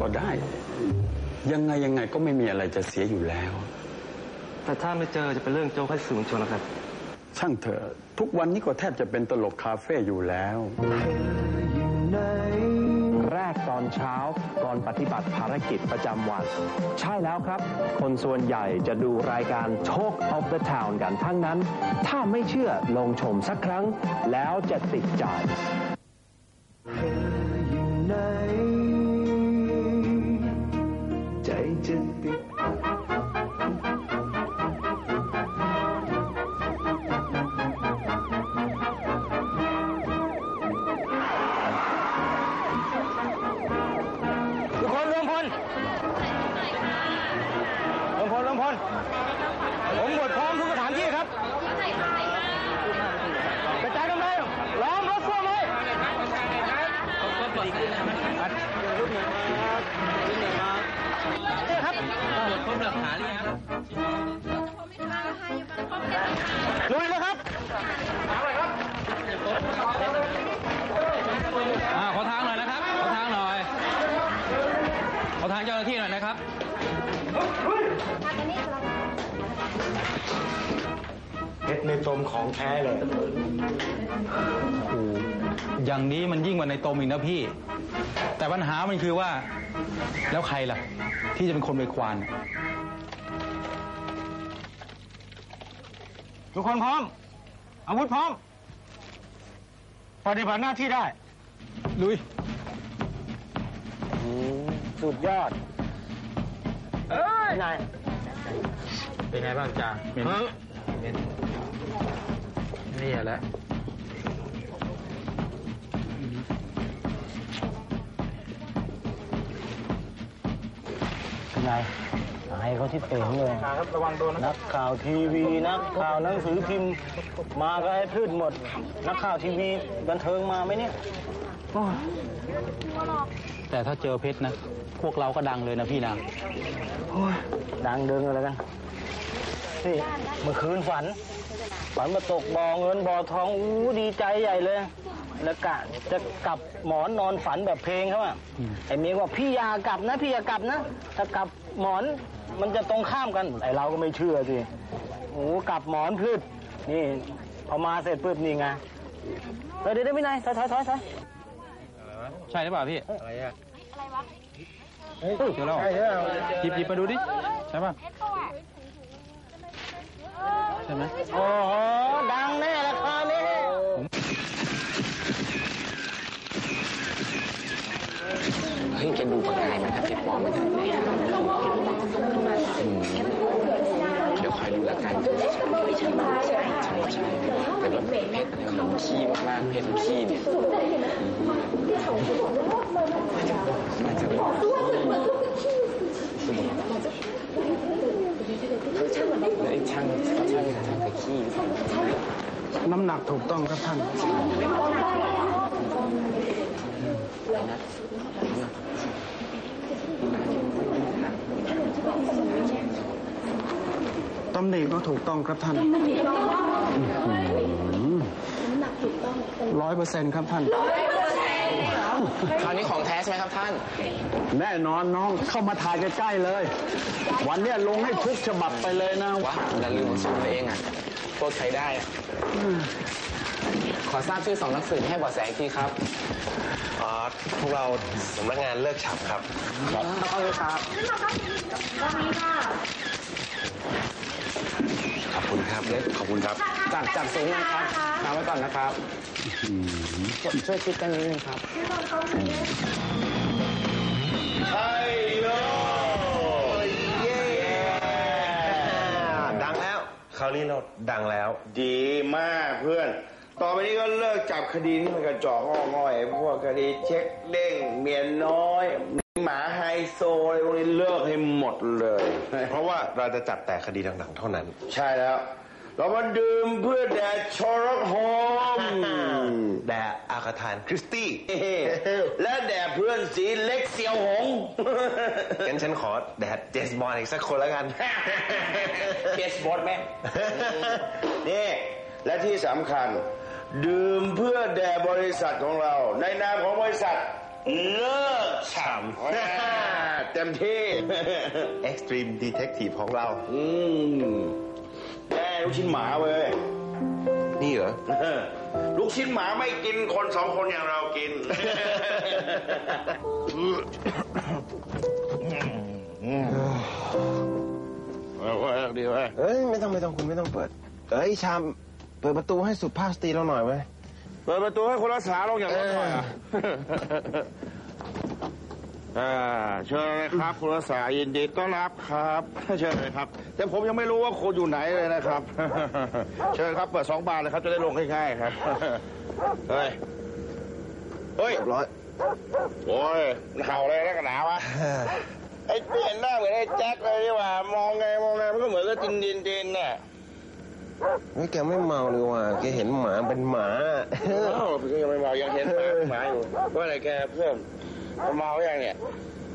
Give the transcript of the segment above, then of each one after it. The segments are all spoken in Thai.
ก็ได้ ยังไงยังไงก็ไม่มีอะไรจะเสียอยู่แล้ว แต่ถ้าไม่เจอจะเป็นเรื่องโจ๊กให้สื่อมวลชนนะครับ ช่างเถอะทุกวันนี้ก็แทบจะเป็นตลกคาเฟ่อยู่แล้วแรกตอนเช้าก่อนปฏิบัติภารกิจประจำวัน ใช่แล้วครับ คนส่วนใหญ่จะดูรายการ Talk of the Town กันทั้งนั้น ถ้าไม่เชื่อลองชมสักครั้งแล้วจะติดใจใจ รวมพลรวมพลผมบวชพร้อมทุกสถานที่ครับ กระจายกันไปล้อมรถพ่วงเลยครับลุยเลยครับอ่าขอทางหน่อยนะครับ ขอทางหน่อย ขอทางเจ้าหน้าที่หน่อยนะครับ ในตมของแท้เลยโอ้โหอย่างนี้มันยิ่งกว่าในตมอีกนะพี่ แต่ปัญหามันคือว่า แล้วใครล่ะ ที่จะเป็นคนไปควาน ทุกคนพร้อม อาวุธพร้อม ปฏิบัติหน้าที่ได้ ลุยสุดยอดเอ้ยนายเป็นไงบ้างจ่าเหม็นฮะ เหม็นนี่แหละเป็นไงอายเขาที่เป๋งเลย ครับระวังโดนนะนักข่าวทีวี นักข่าวหนังสือพิมพ์ มาก็ให้พืชหมด นักข่าวทีวีบันเทิงมาไหมเนี่ยโอ้ยแต่ถ้าเจอเพชรนะ พวกเราก็ดังเลยนะพี่นะโอ้ยดังเดิงอะไรกัน นี่เมื่อคืนฝัน ฝันมาตกบ่อเงินบ่อทองอู้ดีใจใหญ่เลย แล้วกะจะกลับหมอนนอนฝันแบบเพลงเขาอะอืมไอ้เมียว่าพี่อยากลับนะ พี่อยากลับนะถ้ากลับหมอนมันจะตรงข้ามกัน ไอ้เราก็ไม่เชื่อสิโอ้กลับหมอนพืชนี่พอมาเสร็จปุ๊บนี่ไงเออเดี๋ยวเดี๋ยวไม่นายถอยถอยถอยถอยใช่หรือเปล่าพี่อะไรอะเจอแล้วหยิบหยิบมาดูดิใช่ป่ะใช่ไหมโอ้โหดังแน่ละคราวนี้เฮ้ยแกดูประกายมันกับเพชรปอมมันถึงไหนะอืมเดี๋ยวคอยดูแล้วกันใช่ใช่ใช่ใช่แต่ว่าเพชรเนี่ยมันขี้มากๆเพชรขี้เนี่ยมันจะบอกไอ้ ช่างช่างช่างกับขี้น้ำหนักถูกต้องครับท่านตำหนิก็ถูกต้องครับท่านร้อยเปอร์เซ็นต์ครับท่าน คราวนี้ของแท้ใช่ไหมครับท่าน แน่นอนน้องเข้ามาถ่ายใกล้ๆเลย วันเนี้ยลงให้ทุกฉบับไปเลยนะวะอย่าลืมสูตรตัวเองอะโทษใครได้อะขอทราบชื่อสองนักสืบให้เบาะแสอีกทีครับ อ๋อพวกเราสำนักงานเลิกฉับครับต้องเลยครับ ขอบคุ ณครับขอบคุณครับ จับจับสูงนะครับทำไว้ก่อนนะครับช่วยคิดกันนิดนึงครับใช่โยเย้ดังแล้ว คราวนี้เราดังแล้ว ดีมากเพื่อน ต่อไปนี้ก็เลิกจับคดีที่มันกระจอกงอง่อยพวกคดีเช็คเด้งเมียน้อย หมาไฮโซอะไรพวกนี้เลิกให้หมดเลย เพราะว่าเราจะจับแต่คดีหนักๆเท่านั้น ใช่แล้ว เรามาดื่มเพื่อแดดชรกโฮมแด่อากาธานคริสตี้ และแดดเพื่อนสีเล็กเสียวหงงั้นฉันขอแดดเจสบอลอีกสักคนแล้วกันเบสบอลแม่งนี่ และที่สำคัญ ดื่มเพื่อแด่บริษัทของเรา ในนามของบริษัท เลิกฉ่ำเต็มที่ Extreme Detective ของเรา อืมแม่ลูกชิ้นหมาเว้ย นี่เหรอ ลูกชิ้นหมาไม่กินคนสองคนอย่างเรากินเอาไว้ดีไว้เอ้ยไม่ต้องไม่ต้องคุณไม่ต้องเปิด เอ้ยชาม เปิดประตูให้สุภาพสตรีเราหน่อยไหม เปิดประตูให้คนรักษาลงอย่างรถหน่อยอะอ่าเชิญเลยครับคุณรักษายินดีต้อนรับครับเชิญเลยครับ แต่ผมยังไม่รู้ว่าคุณอยู่ไหนเลยนะครับ เชิญครับเปิดสองบานเลยครับจะได้ลงง่ายๆครับเฮ้ยเฮ้ยเรียบร้อยโอ้ยมันเห่าอะไรนักหนาวะไอ้เปลี่ยนหน้าเหมือนไอ้แจ็คเลยดีกว่ามองไงมองไงมันก็เหมือนกับจินดินดินน่ะเฮ้ย แกไม่เมาเลยว่ะแกเห็นหมาเป็นหมาเอ้าพี่ยังไม่เมายังเห็นหมาหมาอยู่ว่าอะไรแกเพื่อนมันเมายังเนี่ย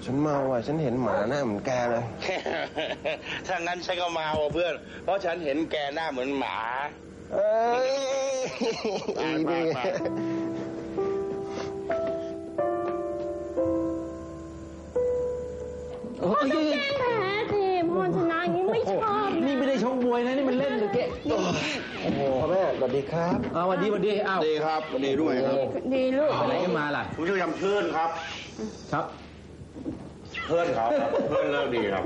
ฉันเมาว่ะฉันเห็นหมาหน้าเหมือนแกเลย ถ้างั้นฉันก็เมาอะเพื่อน เพราะฉันเห็นแกหน้าเหมือนหมา เอ้ยไปไป ดีครับอ้าวสวัสดีสวัสดีอ้าวดีครับดีด้วยครับดีลูกอะไรขึ้นมาล่ะผมชื่อยำชื่นครับ ครับเพื่อนเขาครับเพื่อนเลิกดีครับ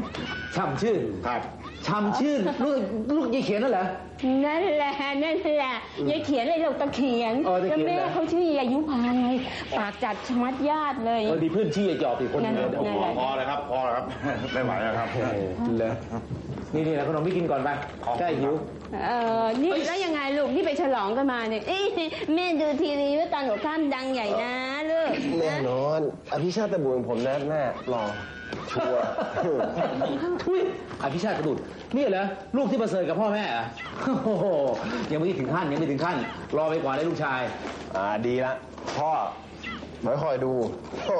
ช่ำชื่นครับช่ำชื่นลูกลูกยายเขียนนั่นเหรอนั่นแหละนั่นแหละยายเขียนเลยลูกตะเขียนอ๋อตะแล้วเขียนแม่เหรอเขาชื่อยายุพาไงปากจัดชะมัดญาติเลยเออดีเพื่อนชี้ยายจอบอีกคนนั่นเดียวนั่โอ้นโหแหละพอเลยครับ พอแล้วครับไม่ไหวแล้วครับเลย นี่นี่แหละขนมพี่กินก่อนไปแก้หิว เออนี่แล้วยังไงลูกนี่ไปฉลองกันมาเนี่ยเอ้ยแม่ดูทีวีว่าตอนหัวข้ามดังใหญ่นะลูกแน่นอนอภิชาติตะบูนผมแน่แน่รอชัวร์ทุยอภิชาติกระดุดนี่เหรอลูกที่ประเสริฐกับพ่อแม่เหรอโอ้โหยังไม่ถึงขั้นยังไม่ถึงขั้น รอไปก่อนได้ลูกชาย อ่าดีละพ่อไม่คอยดูโอ้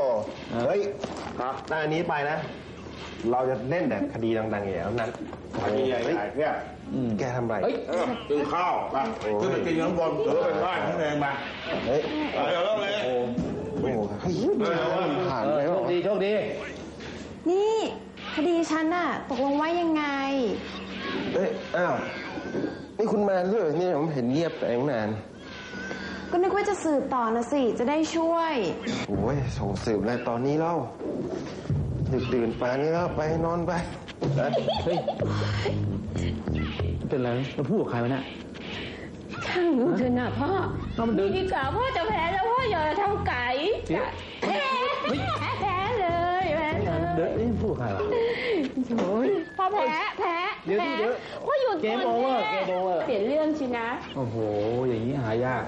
เฮ้ยครับหน้านี้ไปนะ เราจะเล่นแต่คดีดังๆอย่างนั้น คดีใหญ่เฮ้ยๆเนี่ยแกทำไรเฮ้ยเออกินข้าวไปขึ้นไปกินข้างบนหรือไปบ้านข้างในมาเฮ้ยเอาเดี๋ยวเริ่มเลยโอ้โหเฮ้ยผ่านเอไปอโชแล้วคดีโชคดี นี่คดีฉันน่ะ ตกลงว่ายังไงเฮ้ย อ้าว นี่คุณมาด้วยเหรอเนี่ยผมเห็นเงียบไปตั้งนาน ก็นึกว่าจะสืบต่อนะสิ จะได้ช่วย โอ้ยส่งสืบอะไรตอนนี้เล่า ดึกดื่นป่านนี้แล้วไปนอนไปนะเฮ้ย เป็นไรเราพูดกับใครวะเนี่ย ช่างลูกเถอะนะพ่อนี่ดีกว่าพ่อจะแพ้แล้วพ่ออย่าทำไก่เดี๋ยวแพ้แพ้เลยแพ้เลยเดี๋ยวเอ้ยพูดกับใครวะ โอ้ยพ่อแพ้แพ้ เดี๋ยวแพ้เดี๋ยวพ่อหยุดเกมก่น over แเกม over เปลี่ยนเรื่องสินะ โอ้โห อย่างนี้หายาก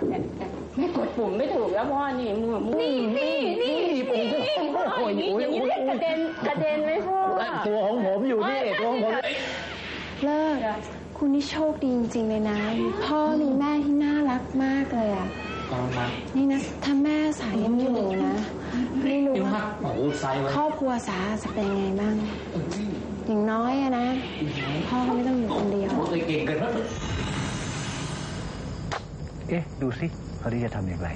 แม่กดปุ่มไม่ถูกแล้วพ่อนี่มือนี่นี่นี่นี่พ่ออย่างนี้อย่างนี้กระเด็นกระเด็นไหมพ่อตัวของผมอยู่นี่ตัวของผมเลิกคุณนี่โชคดีจริงๆเลยนะพ่อมีแม่ที่น่ารักมากเลยอะนี่นะ ถ้าแม่สายยังอยู่นะ ไม่รู้เดี๋ยวว่าฮักโอ้โหไซไว้ครอบครัวสาจะเป็นยังไงบ้าง อย่างน้อยอะนะ พ่อก็ไม่ต้องอยู่คนเดียวโอ้ยเก่งเกินไปเอ๊ะ ดูสิเขาดีจะทำอย่างไร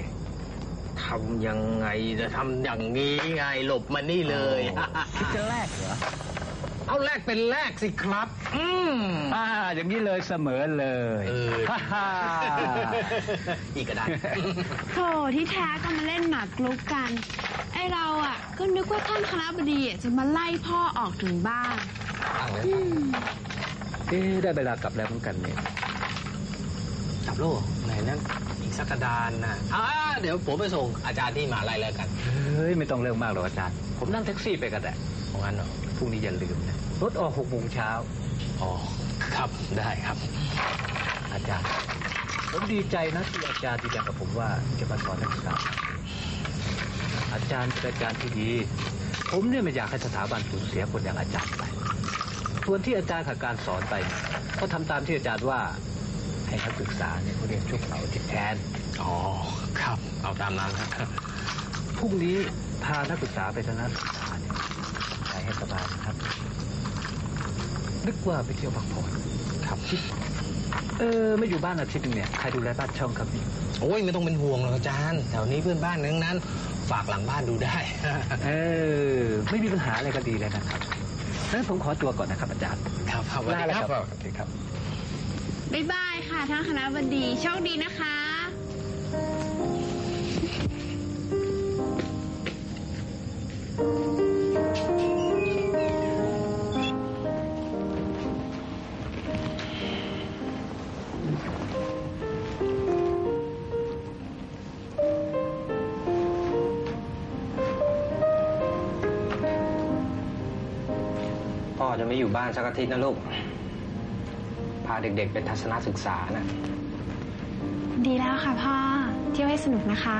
ทำยังไงจะทำอย่างนี้ไงหลบมานี่เลยคิดจะแลกเหรอ เอาแรกเป็นแรกสิครับ อืมอ่า อย่างนี้เลยเสมอเลยเออฮ่าฮ่าอีกก็ได้ โธ่ที่แท้ก็มาเล่นหมากรุกกัน ไอเราอะ ก็นึกว่าท่านคณะบดีอะจะมาไล่พ่อออกถึงบ้านเอ๊ะได้เวลากลับแล้วเหมือนกันเนี่ยจับโลกไหนนั่นอีกสักกระดานนะอ่าเดี๋ยวผมไปส่งอาจารย์ที่มหาลัยแล้วกันเฮ้ยไม่ต้องเรื่องมากหรอกอาจารย์ ผมนั่งแท็กซี่ไปกันแหละของงั้นเหรอพรุ่งนี้อย่าลืมนะรถออกหกโมงเช้าอ๋อครับได้ครับ อาจารย์ ผมดีใจนะที่อาจารย์ที่แจ้งกับผมว่าจะมาสอนนักศึกษา อาจารย์เป็นอาจารย์ที่ดี ผมเนี่ยไม่อยากให้สถาบันสูญเสียคนอย่างอาจารย์ไป ส่วนที่อาจารย์ขาดการสอนไป ก็ทำตามที่อาจารย์ว่า ให้นักศึกษาเนี่ยเขาเรียนช่วงเสาร์อาทิตย์แทน อ๋อ ครับ เอาตามนั้นครับพรุ่งนี้พานักศึกษาไปทัศนศึกษาเนี่ยใจให้สบายนะครับ นึกว่าไปเที่ยวพักผ่อนครับเออไม่อยู่บ้านอาทิตย์หนึงเนี่ยใครดูแลบ้านช่องครับนี่โอ้ยไม่ต้องเป็นห่วงหรอกอาจารย์แถวนี้เพื่อนบ้านทั้งนั้น ฝากหลังบ้านดูได้ เออ ไม่มีปัญหาอะไรก็ดีเลยนะครับงั้นผมขอตัวก่อนนะครับอาจารย์ครับครับสวัสดีครับสวัสดีครับ บ๊ายบายค่ะท่านคณะบดีโชคดีนะคะ จะไม่อยู่บ้านสักอาทิตย์นะลูก พาเด็กๆไปทัศนศึกษานะ ดีแล้วค่ะพ่อ เที่ยวให้สนุกนะคะ